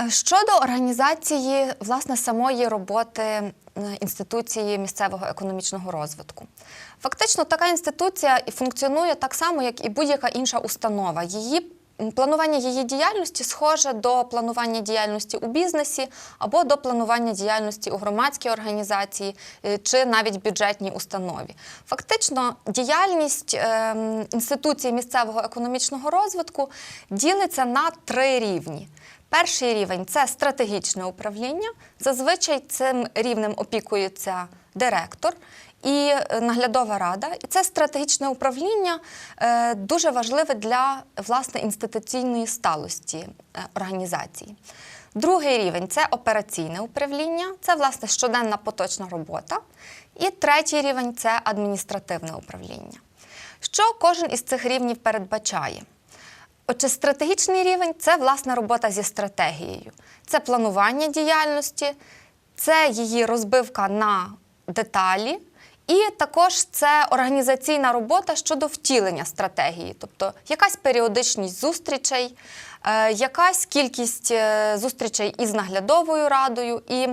Е, Щодо організації власне самої роботи е, інституції місцевого економічного розвитку, фактично така інституція функціонує так само, як і будь-яка інша установа. Її планування її діяльності схоже до планування діяльності у бізнесі або до планування діяльності у громадській організації е, чи навіть бюджетній установі. Фактично, діяльність ем, інституції місцевого економічного розвитку ділиться на три рівні. Перший рівень це стратегічне управління. Зазвичай цим рівнем опікується директор і е, наглядова рада. І це стратегічне управління е, дуже важливе для власне інституційної сталості е, організації. Другий рівень це операційне управління, це власне щоденна поточна робота. І третій рівень це адміністративне управління. Що кожен із цих рівнів передбачає? Отже, стратегічний рівень це власна робота зі стратегією, це планування діяльності, це її розбивка на деталі, і також це організаційна робота щодо втілення стратегії, тобто якась періодичність зустрічей, якась кількість е, зустрічей із наглядовою радою. І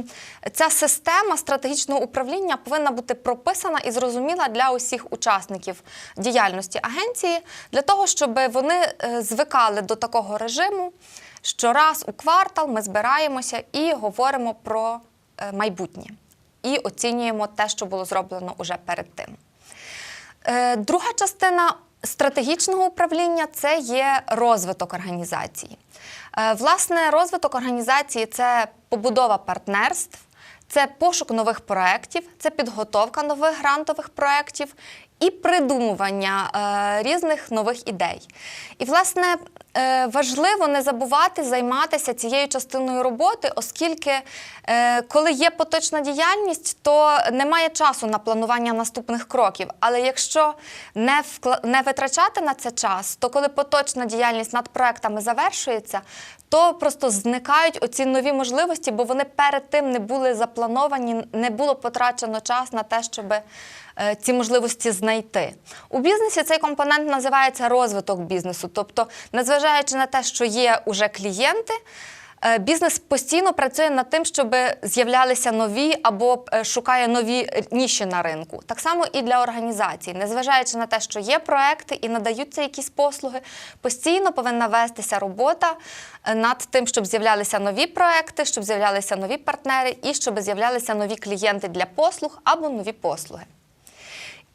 ця система стратегічного управління повинна бути прописана і зрозуміла для усіх учасників діяльності агенції, для того, щоб вони е, звикали до такого режиму, що раз у квартал ми збираємося і говоримо про е, майбутнє. І оцінюємо те, що було зроблено уже перед тим. Е, Друга частина стратегічного управління це є розвиток організації. Е, Власне, розвиток організації це побудова партнерств, це пошук нових проєктів, це підготовка нових грантових проєктів і придумування е, різних нових ідей. І, власне, е, важливо не забувати займатися цією частиною роботи, оскільки, е, коли є поточна діяльність, то немає часу на планування наступних кроків. Але якщо не, вкла- не витрачати на це час, то коли поточна діяльність над проектами завершується, то просто зникають оці нові можливості, бо вони перед тим не були заплановані, не було потрачено час на те, щоб е, ці можливості знайти. У бізнесі цей компонент називається розвиток бізнесу. Тобто, незважаючи на те, що є уже клієнти, е, бізнес постійно працює над тим, щоб з'являлися нові або е, шукає нові ніші на ринку. Так само і для організацій, незважаючи на те, що є проекти і надаються якісь послуги, постійно повинна вестися робота е, над тим, щоб з'являлися нові проекти, щоб з'являлися нові партнери і щоб з'являлися нові клієнти для послуг або нові послуги.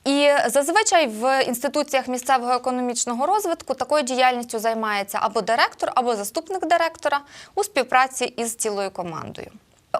І зазвичай в інституціях місцевого економічного розвитку такою діяльністю займається або директор, або заступник директора у співпраці із цілою командою.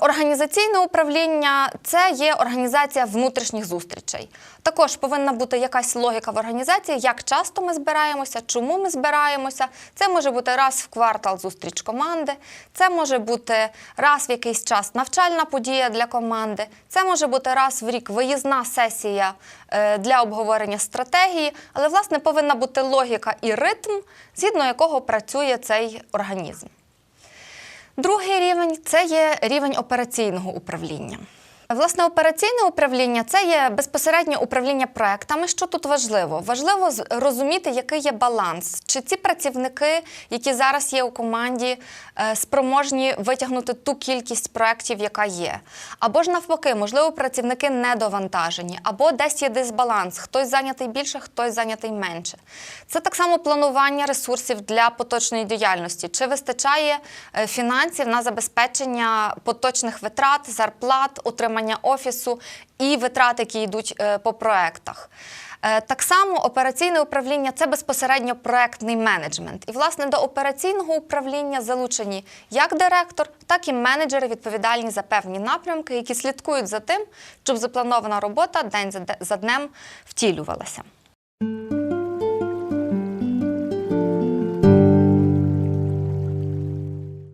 Організаційне управління це є організація внутрішніх зустрічей. Також повинна бути якась логіка в організації, як часто ми збираємося, чому ми збираємося. Це може бути раз в квартал зустріч команди, це може бути раз в якийсь час навчальна подія для команди, це може бути раз в рік виїзна сесія е, для обговорення стратегії, але власне повинна бути логіка і ритм, згідно якого працює цей організм. Другий рівень це є рівень операційного управління. Власне, операційне управління це є безпосереднє управління проектами. Що тут важливо? Важливо розуміти, який є баланс. Чи ці працівники, які зараз є у команді, е, спроможні витягнути ту кількість проєктів, яка є. Або ж навпаки, можливо, працівники недовантажені, або десь є дисбаланс. Хтось зайнятий більше, хтось зайнятий менше. Це так само планування ресурсів для поточної діяльності. Чи вистачає е, фінансів на забезпечення поточних витрат, зарплат, утримання офісу і витрат, які йдуть е, по проектах. Е, Так само операційне управління це безпосередньо проектний менеджмент. І, власне, до операційного управління залучені як директор, так і менеджери відповідальні за певні напрямки, які слідкують за тим, щоб запланована робота день за днем втілювалася.